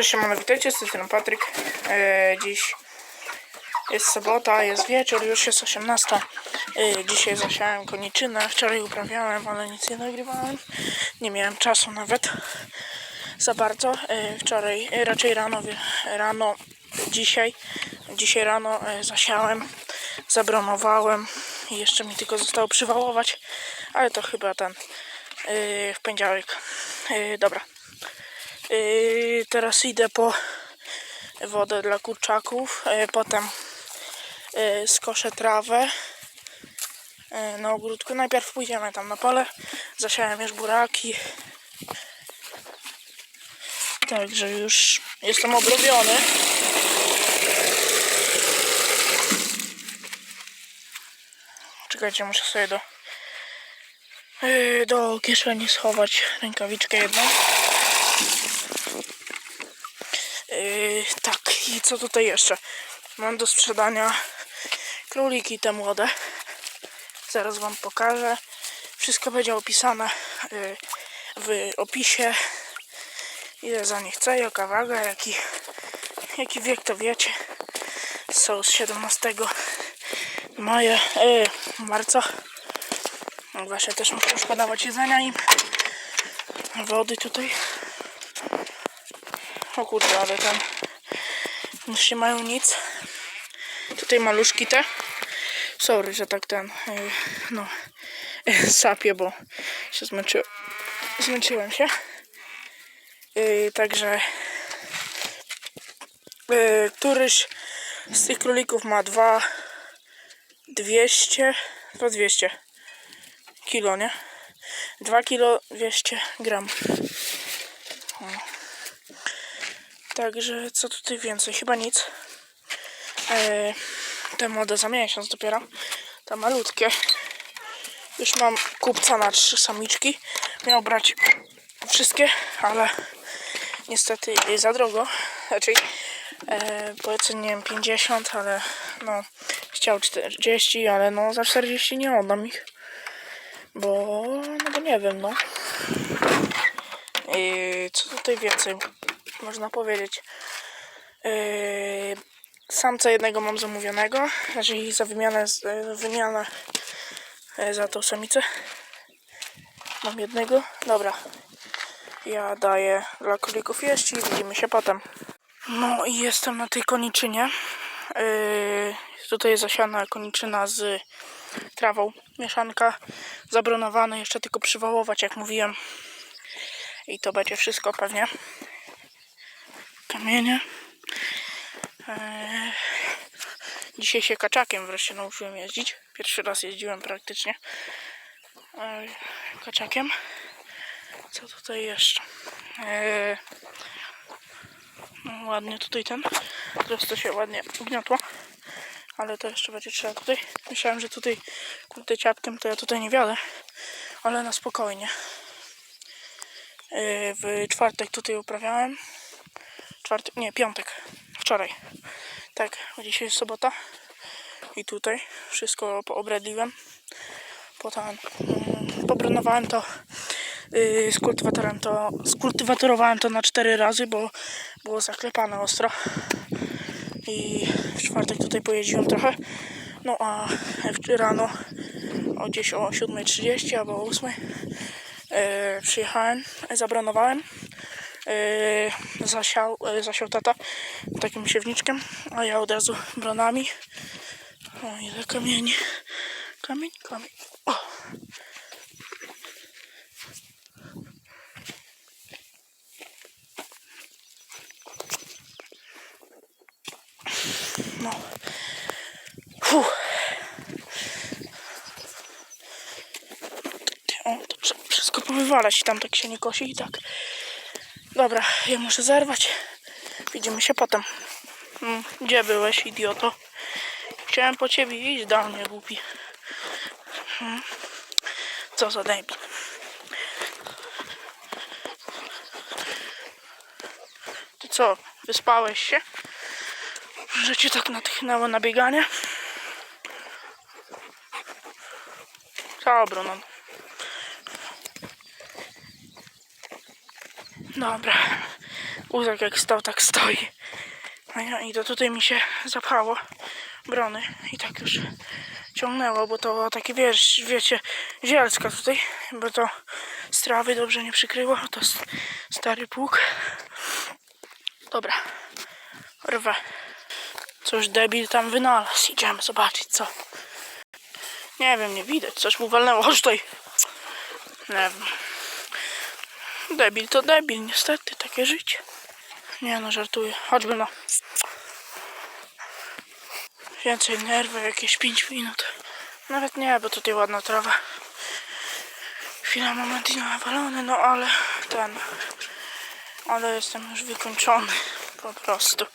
Cześć, siemano, witajcie, z tej Patryk. E, dziś jest sobota, jest wieczór, już jest 18. E, dzisiaj zasiałem koniczynę, wczoraj uprawiałem, ale nic nie nagrywałem. Nie miałem czasu nawet za bardzo. E, wczoraj, e, raczej rano, rano, dzisiaj, dzisiaj rano e, zasiałem, zabronowałem i jeszcze mi tylko zostało przywałować, ale to chyba ten e, w poniedziałek. E, dobra. Yy, teraz idę po wodę dla kurczaków. Yy, potem yy, skoszę trawę na ogródku. Najpierw pójdziemy tam na pole. Zasiałem już buraki. Także już jestem obrobiony. Czekajcie, muszę sobie do, do kieszeni schować rękawiczkę jedną. Yy, tak, i co tutaj jeszcze? Mam do sprzedania króliki te młode. Zaraz wam pokażę. Wszystko będzie opisane yy, w opisie. Ile za nie chcę, jaka waga, jaki, jaki wiek to wiecie. Są z 17 maja, yy, marca. No właśnie też muszę podawać jedzenia im. Wody tutaj. O kurde, ale tam już nie mają nic. Tutaj maluszki te. Sorry, że tak ten, yy, no, sapię, bo się zmęczy, zmęczyłem się. Yy, także yy, któryś z tych królików ma dwa 200, to 200 kilo, nie? 2 kilo 200 gram. Także co tutaj więcej? Chyba nic. Eee, te młode za miesiąc dopiero. Te malutkie. Już mam kupca na trzy samiczki. Miał brać wszystkie, ale niestety za drogo. Raczej e, powiedzmy nie wiem 50, ale no chciał 40, ale no za 40 nie oddam ich. Bo no bo nie wiem no. I co tutaj więcej można powiedzieć? Yy, samca jednego mam zamówionego, znaczy za wymianę, yy, wymianę yy, za tą samicę. Mam jednego. Dobra. Ja daję dla królików jeść i widzimy się potem. No i jestem na tej koniczynie. Yy, tutaj jest zasiana koniczyna z trawą. Mieszanka zabronowana, jeszcze tylko przywołować, jak mówiłem. I to będzie wszystko pewnie. Kamienie. Eee, dzisiaj się kaczakiem wreszcie nauczyłem jeździć. Pierwszy raz jeździłem praktycznie eee, kaczakiem. Co tutaj jeszcze? Eee, no, ładnie tutaj ten. Teraz to się ładnie ugniotło. Ale to jeszcze będzie trzeba tutaj. Myślałem, że tutaj kurde ciapkiem to ja tutaj nie wiadę. Ale na spokojnie. Eee, w czwartek tutaj uprawiałem. Czwartek, nie, piątek. Wczoraj. Tak, dzisiaj jest sobota. I tutaj wszystko poobradliłem. Potem mm, pobronowałem to yy, z kultywatorem to skultywatorowałem to na cztery razy, bo było zaklepane ostro. I w czwartek tutaj pojeździłem trochę. No a rano o gdzieś o 7.30 albo o 8.00 yy, przyjechałem, zabronowałem. Yy, zasiał, yy, zasiał tata takim siewniczkiem, a ja od razu bronami. O, ile kamieni. Kamień, kamień. O. No. Fuh. O, to wszystko powywala się tam, tak się nie kosi i tak. Dobra, ja muszę zerwać. Widzimy się potem. Mm, Gdzie byłeś, idioto? Chciałem po ciebie iść, dał mnie głupi. Mm. Co za debil. Ty co, wyspałeś się? Że cię tak natchnęło na bieganie? Dobra, no. Dobra. Uzak jak stał, tak stoi. No i to tutaj mi się zapchało brony i tak już ciągnęło, bo to takie wiesz, wiecie, zielska tutaj, bo to z trawy dobrze nie przykryło, to stary pług. Dobra, rwę. Coś debil tam wynalazł, idziemy zobaczyć co. Nie wiem, nie widać, coś mu walnęło, chodź tutaj. Nie wiem. Debil to debil, niestety, takie życie. Nie no, żartuję. Chodźmy no. Więcej nerwy, jakieś 5 minut. Nawet nie, bo tutaj ładna trawa. Chwila, moment i nawalony, no ale ten... Ale jestem już wykończony. Po prostu.